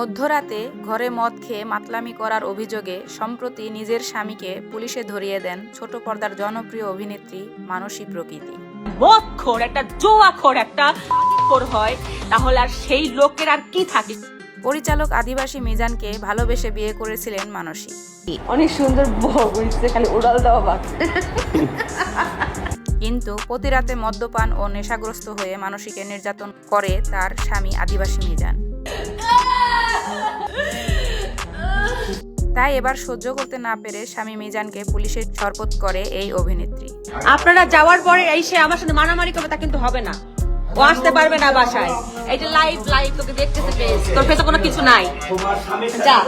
মধ্যরাতে ঘরে মদ খেয়ে মাতলামি করার অভিযোগে সম্প্রতি নিজের স্বামীকে পুলিশে ধরিয়ে দেন ছোট পর্দার জনপ্রিয় অভিনেত্রী মানসী প্রকৃতি। একটা জোয়াখোর একটা হয় তাহলে আর সেই লোকের আর কি থাকে? পরিচালক আদিবাসী মিজানকে ভালোবেসে বিয়ে করেছিলেন মানসী। অনেক সুন্দর খালি উড়াল দেওয়া বাকি। কিন্তু প্রতি রাতে মদ্যপান ও নেশাগ্রস্ত হয়ে মানসীকে নির্যাতন করে তার স্বামী আদিবাসী মিজান। তাই এবার সহ্য করতে না পেরে স্বামী মিজানকে পুলিশে শরপত করে এই অভিনেত্রী। আপনারা যাওয়ার পরে এই সে আমার সাথে মারামারি করবে তা কিন্তু হবে না। ও আসতে পারবে না বাসায়। এই যে লাইভ লাইভ তোকে দেখতেছে ফেস তোর ফেসে কোনো কিছু নাই। যা।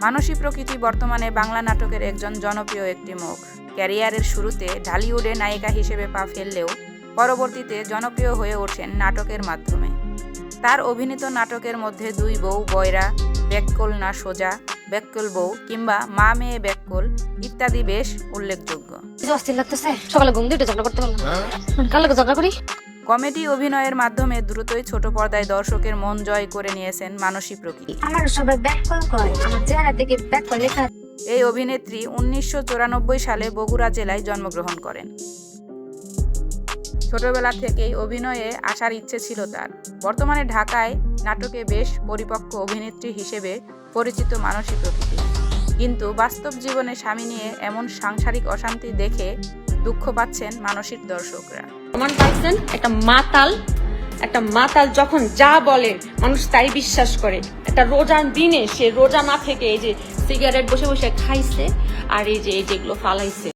মানসী প্রকৃতি বর্তমানে বাংলা নাটকের একজন জনপ্রিয় একটি মুখ। ক্যারিয়ারের শুরুতে ঢালিউডে নায়িকা হিসেবে পা ফেললেও পরবর্তীতে জনপ্রিয় হয়ে ওঠেন নাটকের মাধ্যমে। তার অভিনীত নাটকের মধ্যে দুই বউ বয়রা ব্যাককল না সোজা ব্যাককল বউ কিংবা মা মেয়ে ব্যাককল ইত্যাদি বেশ উল্লেখযোগ্য। অস্থির লাগতেছে। সকালে ঘুম দিয়ে ঝগড়া করতে পারলাম কার ঝগড়া করি? কমেডি অভিনয়ের মাধ্যমে দ্রুতই ছোট পর্দায় দর্শকের মন জয় করে নিয়েছেন মানসী প্রকৃতি। আমার সবাই ব্যাককল করে আমার চেহারা থেকে ব্যাককল লেখা এই অভিনেত্রী উনিশশো চুরানব্বই সালে বগুড়া জেলায় জন্মগ্রহণ করেন। ছোটবেলা থেকেই অভিনয়ে আসার ইচ্ছে ছিল তার। বর্তমানে ঢাকায় নাটকে বেশ পরিপক্ক অভিনেত্রী হিসেবে পরিচিত মানসী প্রকৃতি। কিন্তু বাস্তব জীবনে স্বামী নিয়ে এমন সাংসারিক অশান্তি দেখে দুঃখ পাচ্ছেন মানসিক দর্শকরা। প্রমাণ পাইছেন একটা মাতাল একটা মাতাল যখন যা বলে, মানুষ তাই বিশ্বাস করে। একটা রোজার দিনে সে রোজা না থেকে এই যে সিগারেট বসে বসে খাইছে আর এই যে এই যেগুলো ফালাইছে।